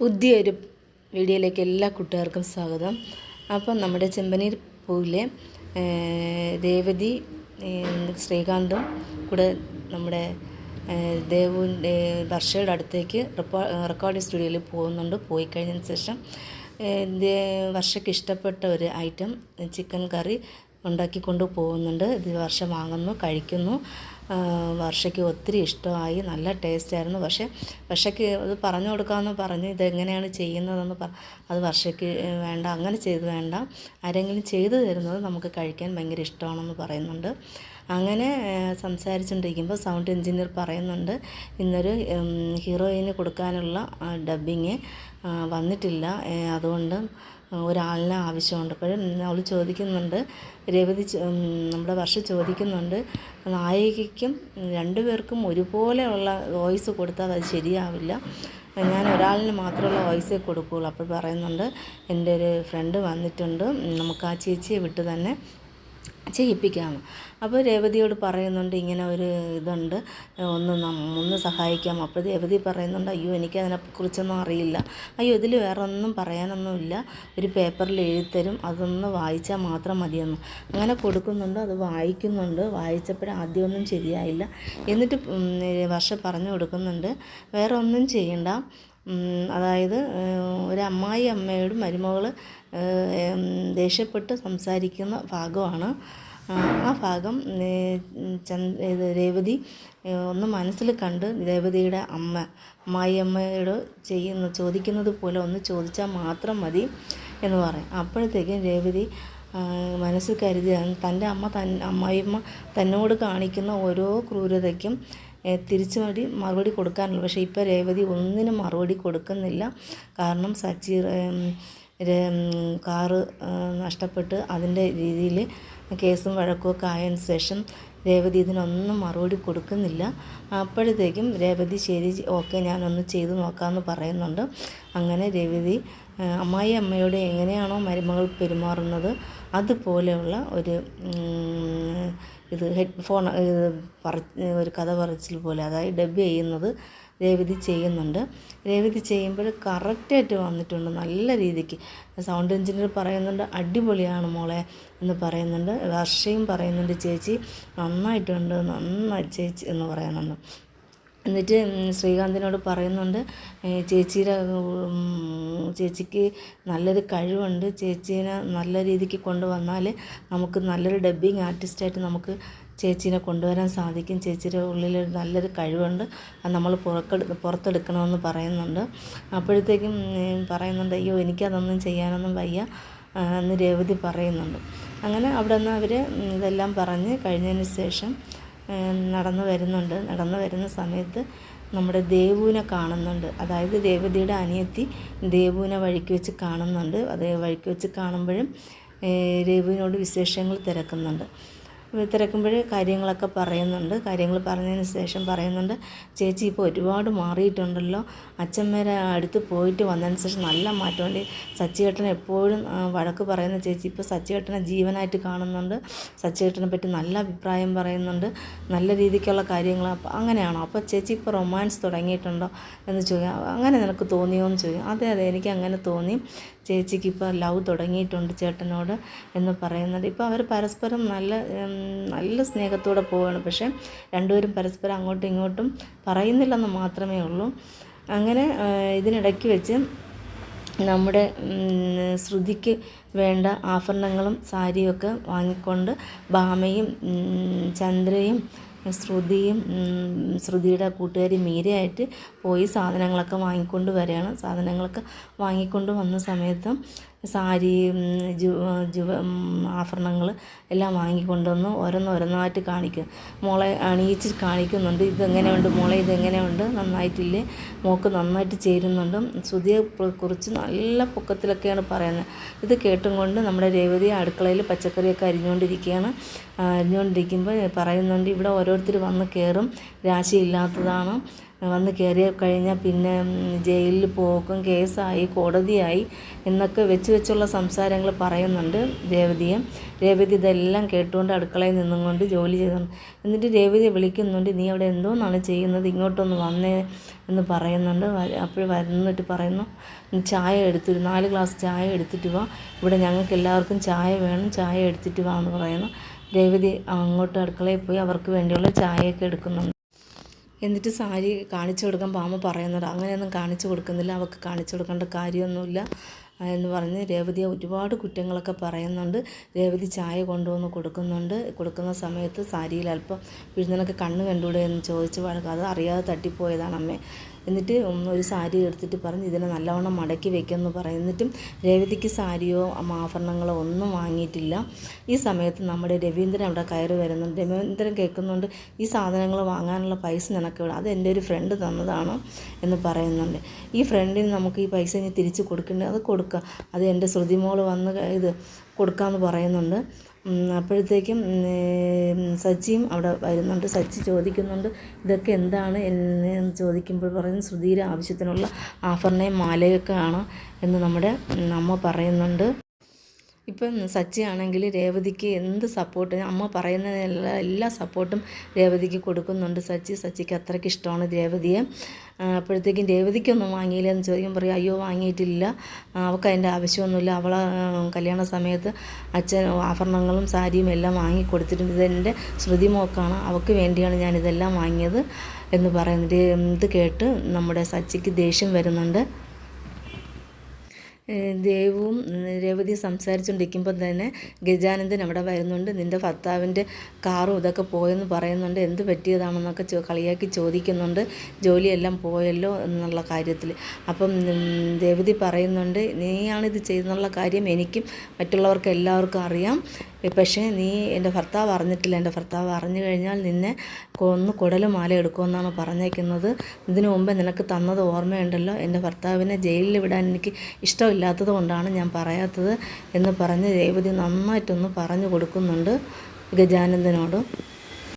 പുതിയൊരു വീഡിയോയിലേക്ക് എല്ലാ കൂട്ടുകാർക്കും സ്വാഗതം. അപ്പം നമ്മുടെ ചെമ്പനീർ പൂവിലെ രേവതി ശ്രീകാന്തും കൂടെ നമ്മുടെ ദേവുവിന്റെ വർഷയുടെ അടുത്തേക്ക് റെക്കോ റെക്കോർഡിംഗ് സ്റ്റുഡിയോയിൽ പോകുന്നുണ്ട്. പോയി കഴിഞ്ഞതിന് ശേഷം വർഷയ്ക്ക് ഇഷ്ടപ്പെട്ട ഒരു ഐറ്റം ചിക്കൻ കറി ഉണ്ടാക്കിക്കൊണ്ട് പോകുന്നുണ്ട്. ഇത് വർഷം വാങ്ങുന്നു കഴിക്കുന്നു. വർഷയ്ക്ക് ഒത്തിരി ഇഷ്ടമായി. നല്ല ടേസ്റ്റായിരുന്നു. പക്ഷേ വർഷയ്ക്ക് അത് പറഞ്ഞു കൊടുക്കാമെന്ന് പറഞ്ഞു ഇതെങ്ങനെയാണ് ചെയ്യുന്നതെന്ന് പറ അത് വർഷയ്ക്ക് വേണ്ട അങ്ങനെ ചെയ്ത് വേണ്ട. ആരെങ്കിലും ചെയ്തു തരുന്നത് നമുക്ക് കഴിക്കാൻ ഭയങ്കര ഇഷ്ടമാണെന്ന് പറയുന്നുണ്ട്. അങ്ങനെ സംസാരിച്ചുകൊണ്ടിരിക്കുമ്പോൾ സൗണ്ട് എഞ്ചിനീയർ പറയുന്നുണ്ട് ഇന്നൊരു ഹീറോയിന് കൊടുക്കാനുള്ള ഡബ്ബിങ് വന്നിട്ടില്ല. അതുകൊണ്ട് ഒരാളിനെ ആവശ്യമുണ്ട്. അപ്പോഴും അവൾ ചോദിക്കുന്നുണ്ട്. രേവതി നമ്മുടെ വർഷ ചോദിക്കുന്നുണ്ട്. നായികയ്ക്കും രണ്ടുപേർക്കും ഒരുപോലെയുള്ള വോയിസ് കൊടുത്താൽ അത് ശരിയാവില്ല. ഞാൻ ഒരാളിന് മാത്രമുള്ള വോയിസേ കൊടുക്കുകയുള്ളൂ. അപ്പോൾ പറയുന്നുണ്ട് എന്റെ ഒരു ഫ്രണ്ട് വന്നിട്ടുണ്ട്. നമുക്ക് ആ ചേച്ചിയെ വിട്ട് തന്നെ ചെയ്യിപ്പിക്കാമെന്ന് അപ്പോൾ രേവതിയോട് പറയുന്നുണ്ട് ഇങ്ങനെ ഒരു ഇതുണ്ട് ഒന്ന് ഒന്ന് സഹായിക്കാം. അപ്പോൾ രേവതി പറയുന്നുണ്ട് അയ്യോ എനിക്ക് അതിനെക്കുറിച്ചൊന്നും അറിയില്ല. അയ്യോ ഇതിൽ വേറെ ഒന്നും പറയാനൊന്നുമില്ല. ഒരു പേപ്പറിൽ എഴുതിത്തരും അതൊന്ന് വായിച്ചാൽ മാത്രം മതിയെന്ന്. അങ്ങനെ കൊടുക്കുന്നുണ്ട് അത് വായിക്കുന്നുണ്ട്. വായിച്ചപ്പോൾ ആദ്യമൊന്നും ശരിയായില്ല. എന്നിട്ട് വർഷ പറഞ്ഞു കൊടുക്കുന്നുണ്ട് വേറെ ഒന്നും ചെയ്യണ്ട അതായത് ഒരു അമ്മായി അമ്മയോടും മരുമകൾ ദേഷ്യപ്പെട്ട് സംസാരിക്കുന്ന ഭാഗമാണ്. ആ, ഭാഗം ചന്ദ് രേവതി ഒന്ന് മനസ്സിൽ കണ്ട് രേവതിയുടെ അമ്മ മായിയമ്മയോട് ചെയ്യുന്ന ചോദിക്കുന്നത് പോലെ ഒന്ന് ചോദിച്ചാൽ മാത്രം മതി എന്ന് പറയും. അപ്പോഴത്തേക്കും രേവതി മനസ്സിൽ കരുതി തന്റെ അമ്മ തൻ അമ്മായിയമ്മ തന്നോട് കാണിക്കുന്ന ഓരോ ക്രൂരതയ്ക്കും തിരിച്ചു മടി മറുപടി കൊടുക്കാനുള്ളു പക്ഷേ ഇപ്പോൾ രേവതി ഒന്നിനും മറുപടി കൊടുക്കുന്നില്ല. കാരണം സച്ചി കാറ് നഷ്ടപ്പെട്ട് അതിന്റെ രീതിയിൽ കേസും വഴക്കുമൊക്കെ ആയതിനു ശേഷം രേവതി ഇതിനൊന്നും മറുപടി കൊടുക്കുന്നില്ല. അപ്പോഴത്തേക്കും രേവതി ശരി ഓക്കെ ഞാനൊന്ന് ചെയ്തു നോക്കാമെന്ന് പറയുന്നുണ്ട്. അങ്ങനെ രേവതി അമ്മായി അമ്മയോട് എങ്ങനെയാണോ മരുമകൾ പെരുമാറുന്നത് അതുപോലെയുള്ള ഒരു ഇത് ഹെഡ്ഫോൺ ഒരു കഥ പറച്ചിൽ പോലെ അതായത് ഡബ് ചെയ്യുന്നത് രേവതി ചെയ്യുന്നുണ്ട്. രേവതി ചെയ്യുമ്പോൾ കറക്റ്റായിട്ട് വന്നിട്ടുണ്ട്. നല്ല രീതിക്ക്. സൗണ്ട് എഞ്ചിനീയർ പറയുന്നുണ്ട് അടിപൊളിയാണ് മോളെ എന്ന് പറയുന്നുണ്ട്. വർഷയും പറയുന്നുണ്ട് ചേച്ചി നന്നായിട്ടുണ്ട് നന്നായി ചേച്ചി എന്ന് പറയുന്നുണ്ട്. എന്നിട്ട് ശ്രീകാന്തിനോട് പറയുന്നുണ്ട് ചേച്ചിയുടെ ചേച്ചിക്ക് നല്ലൊരു കഴിവുണ്ട്. ചേച്ചീനെ നല്ല രീതിക്ക് കൊണ്ടുവന്നാൽ നമുക്ക് നല്ലൊരു ഡബ്ബിങ് ആർട്ടിസ്റ്റായിട്ട് നമുക്ക് ചേച്ചീനെ കൊണ്ടുവരാൻ സാധിക്കും. ചേച്ചിയുടെ ഉള്ളിൽ നല്ലൊരു കഴിവുണ്ട്. അത് നമ്മൾ പുറക്കെടു പുറത്തെടുക്കണമെന്ന് പറയുന്നുണ്ട്. അപ്പോഴത്തേക്കും പറയുന്നുണ്ട് അയ്യോ എനിക്കതൊന്നും ചെയ്യാനൊന്നും വയ്യ. എന്ന് രേവതി പറയുന്നുണ്ട്. അങ്ങനെ അവിടെ നിന്ന് അവർ ഇതെല്ലാം പറഞ്ഞ് കഴിഞ്ഞതിന് ശേഷം നടന്നു വരുന്നുണ്ട്. നടന്നു വരുന്ന സമയത്ത് നമ്മുടെ ദേവുവിനെ കാണുന്നുണ്ട്. അതായത് രേവതിയുടെ അനിയത്തി ദേവുവിനെ വഴിക്ക് വെച്ച് കാണുന്നുണ്ട്. അത് വഴിക്ക് വെച്ച് കാണുമ്പോഴും രേവുവിനോട് വിശേഷങ്ങൾ തിരക്കുന്നുണ്ട്. തിരക്കുമ്പോൾ കാര്യങ്ങളൊക്കെ പറയുന്നുണ്ട്. കാര്യങ്ങൾ പറഞ്ഞതിന് ശേഷം പറയുന്നുണ്ട് ചേച്ചി ഇപ്പോൾ ഒരുപാട് മാറിയിട്ടുണ്ടല്ലോ. അച്ഛന്മാരെ അടുത്ത് പോയിട്ട് വന്നതിന് ശേഷം നല്ല മാറ്റമുണ്ട്. സച്ചിയേട്ടൻ എപ്പോഴും വഴക്ക് പറയുന്ന ചേച്ചി ഇപ്പോൾ സച്ചിയേട്ടനെ ജീവനായിട്ട് കാണുന്നുണ്ട്. സച്ചിയേട്ടനെ പറ്റി നല്ല അഭിപ്രായം പറയുന്നുണ്ട്. നല്ല രീതിക്കുള്ള കാര്യങ്ങൾ അപ്പോൾ അങ്ങനെയാണോ? അപ്പോൾ ചേച്ചി ഇപ്പോൾ റൊമാൻസ് തുടങ്ങിയിട്ടുണ്ടോ? എന്ന് ചോദിക്കാം. അങ്ങനെ നിനക്ക് തോന്നിയോ എന്ന് ചോദിക്കും. അതെ അതെ എനിക്ക് അങ്ങനെ തോന്നി. ചേച്ചിക്ക് ഇപ്പോൾ ലവ് തുടങ്ങിയിട്ടുണ്ട് ചേട്ടനോട് എന്ന് പറയുന്നത്. ഇപ്പോൾ അവർ പരസ്പരം നല്ല നല്ല സ്നേഹത്തോടെ പോവുകയാണ് പക്ഷേ രണ്ടുപേരും പരസ്പരം അങ്ങോട്ടും ഇങ്ങോട്ടും പറയുന്നില്ലെന്ന് മാത്രമേ ഉള്ളൂ. അങ്ങനെ ഇതിനിടയ്ക്ക് വെച്ച് നമ്മുടെ ശ്രുതിക്ക് വേണ്ട ആഭരണങ്ങളും സാരിയൊക്കെ വാങ്ങിക്കൊണ്ട് ഭാമയും ചന്ദ്രയും ശ്രുതിയും ശ്രുതിയുടെ കൂട്ടുകാരി മീരയായിട്ട് പോയി സാധനങ്ങളൊക്കെ വാങ്ങിക്കൊണ്ട് വരികയാണ്. സാധനങ്ങളൊക്കെ വാങ്ങിക്കൊണ്ട് വന്ന സമയത്ത് സാരി ആഭരണങ്ങൾ എല്ലാം വാങ്ങിക്കൊണ്ടുവന്ന് ഓരോന്നോരോന്നായിട്ട് കാണിക്കും. മോളെ അണിയിച്ച് കാണിക്കുന്നുണ്ട്. ഇതെങ്ങനെയുണ്ട് മോളെ? ഇതെങ്ങനെയുണ്ട്? നന്നായിട്ടില്ലേ? മോക്ക് നന്നായിട്ട് ചേരുന്നുണ്ട്. പ- കുറിച്ച് നല്ല പൊക്കത്തിലൊക്കെയാണ് പറയുന്നത്. ഇത് കേട്ടും കൊണ്ട് നമ്മുടെ രേവതി അടുക്കളയിൽ പച്ചക്കറിയൊക്കെ അരിഞ്ഞുകൊണ്ടിരിക്കുകയാണ്. അരിഞ്ഞുകൊണ്ടിരിക്കുമ്പോൾ പറയുന്നുണ്ട് ഇവിടെ ഓരോരുത്തർ വന്ന് കയറും രാശിയില്ലാത്തതാണ്. വന്ന് കയറി കഴിഞ്ഞാൽ പിന്നെ ജയിലിൽ പോക്കും കേസായി കോടതിയായി എന്നൊക്കെ വെച്ച് വെച്ചുള്ള സംസാരങ്ങൾ പറയുന്നുണ്ട് രേവതിയെ. രേവതി ഇതെല്ലാം കേട്ടുകൊണ്ട് അടുക്കളയിൽ നിന്നും കൊണ്ട് ജോലി ചെയ്തു എന്നിട്ട് രേവതിയെ വിളിക്കുന്നുണ്ട് നീ അവിടെ എന്തോന്നാണ് ചെയ്യുന്നത്? ഇങ്ങോട്ടൊന്ന് വന്നേ എന്ന് പറയുന്നുണ്ട്. അപ്പോൾ വരുന്നിട്ട് പറയുന്നു "നീ ചായ എടുത്തിട്ട് നാല് ഗ്ലാസ് ചായ എടുത്തിട്ട് വാ. ഇവിടെ ഞങ്ങൾക്ക് എല്ലാവർക്കും ചായ വേണം ചായ എടുത്തിട്ട് വാ എന്ന് പറയുന്നു. രേവതി അങ്ങോട്ട് അടുക്കളയിൽ പോയി അവർക്ക് വേണ്ടിയുള്ള ചായയൊക്കെ എടുക്കുന്നുണ്ട്. എന്നിട്ട് സാരി കാണിച്ചു കൊടുക്കാൻ പാമ്പ് പറയുന്നുണ്ട് അങ്ങനെയൊന്നും കാണിച്ചു കൊടുക്കുന്നില്ല. അവൾക്ക് കാണിച്ചു കൊടുക്കേണ്ട കാര്യമൊന്നുമില്ല എന്ന് പറഞ്ഞ് രേവതിയെ ഒരുപാട് കുറ്റങ്ങളൊക്കെ പറയുന്നുണ്ട്. രേവതി ചായ കൊണ്ടുവന്ന് കൊടുക്കുന്നുണ്ട്. കൊടുക്കുന്ന സമയത്ത് സാരിയിൽ അല്പം വിഴുന്നനൊക്കെ കണ്ണ് കണ്ടുകൂടെ എന്ന് ചോദിച്ച് വഴക്കാതെ അറിയാതെ തട്ടിപ്പോയതാണ് അമ്മേ. എന്നിട്ട് ഒരു സാരി എടുത്തിട്ട് പറഞ്ഞ് ഇതിനെ നല്ലവണ്ണം മടക്കി വെക്കുമെന്ന് പറയുന്നിട്ടും രേവതിക്ക് സാരിയോ ആഭരണങ്ങളോ ഒന്നും വാങ്ങിയിട്ടില്ല. ഈ സമയത്ത് നമ്മുടെ രവീന്ദ്രൻ അവിടെ കയറി വരുന്നുണ്ട്. രവീന്ദ്രൻ കേൾക്കുന്നുണ്ട് ഈ സാധനങ്ങൾ വാങ്ങാനുള്ള പൈസ നിനക്ക് അത് എന്റെ ഒരു ഫ്രണ്ട് തന്നതാണ് എന്ന് പറയുന്നുണ്ട്. ഈ ഫ്രണ്ടിന് നമുക്ക് ഈ പൈസ ഇനി തിരിച്ച് കൊടുക്കേണ്ടത് അത് കൊടുക്കുക അത് എന്റെ ശ്രുതിമോൾ വന്ന് ഇത് കൊടുക്കാമെന്ന് പറയുന്നുണ്ട്. അപ്പോഴത്തേക്കും സച്ചിയും അവിടെ വരുന്നുണ്ട്. സച്ചി ചോദിക്കുന്നുണ്ട് ഇതൊക്കെ എന്താണ് എന്ന് ചോദിക്കുമ്പോൾ പറയുന്നു ശ്രുതിയുടെ ആവശ്യത്തിനുള്ള ആഭരണയും മാലയൊക്കെ ആണ് എന്ന് നമ്മുടെ അമ്മ പറയുന്നുണ്ട്. ഇപ്പം സച്ചിയാണെങ്കിൽ രേവതിക്ക് എന്ത് സപ്പോർട്ട് അമ്മ പറയുന്ന എല്ലാ സപ്പോർട്ടും രേവതിക്ക് കൊടുക്കുന്നുണ്ട് സച്ചി. സച്ചിക്ക് അത്രയ്ക്ക് ഇഷ്ടമാണ് രേവതിയെ. അപ്പോഴത്തേക്കും രേവതിക്കൊന്നും വാങ്ങിയില്ല എന്ന് ചോദിക്കും പറയും അയ്യോ വാങ്ങിയിട്ടില്ല. അവൾക്ക് അതിന്റെ ആവശ്യമൊന്നുമില്ല. അവളെ കല്യാണ സമയത്ത് അച്ഛൻ ആഭരണങ്ങളും സാരിയും എല്ലാം വാങ്ങി കൊടുത്തിട്ടുണ്ട്. ഇതെന്റെ ശ്രുതി മോക്കാണ്. അവൾക്ക് വേണ്ടിയാണ് ഞാൻ ഇതെല്ലാം വാങ്ങിയത്. എന്ന് പറയുന്നത്. ഇത് കേട്ട് നമ്മുടെ സച്ചിക്ക് ദേഷ്യം വരുന്നുണ്ട്. ദേവും രേവതി സംസാരിച്ചുകൊണ്ടിരിക്കുമ്പോൾ തന്നെ ഗജാനന്ദൻ അവിടെ വരുന്നുണ്ട്. നിന്റെ ഭർത്താവിന്റെ കാറും ഇതൊക്കെ പോയെന്ന് പറയുന്നുണ്ട്. എന്ത് പറ്റിയതാണെന്നൊക്കെ ചോ കളിയാക്കി ചോദിക്കുന്നുണ്ട്. ജോലിയെല്ലാം പോയല്ലോ എന്നുള്ള കാര്യത്തിൽ. അപ്പം ദേവതി പറയുന്നുണ്ട് നീയാണിത് ചെയ്തെന്നുള്ള കാര്യം എനിക്കും മറ്റുള്ളവർക്ക് എല്ലാവർക്കും അറിയാം. പക്ഷേ നീ എന്റെ ഭർത്താവ് അറിഞ്ഞിട്ടില്ല. എന്റെ ഭർത്താവ് അറിഞ്ഞു കഴിഞ്ഞാൽ നിന്നെ കൊന്ന് കുടൽ മാല എടുക്കുമെന്നാണ് പറഞ്ഞേക്കുന്നത്. ഇതിനു മുമ്പ് നിനക്ക് തന്നത് ഓർമ്മയുണ്ടല്ലോ. എന്റെ ഭർത്താവിനെ ജയിലിൽ വിടാൻ എനിക്ക് ഇഷ്ടമില്ലാത്തത് കൊണ്ടാണ് ഞാൻ പറയാത്തത് എന്ന് പറഞ്ഞ് രേവതി നന്നായിട്ടൊന്ന് പറഞ്ഞു കൊടുക്കുന്നുണ്ട് ഗജാനന്ദനോട്.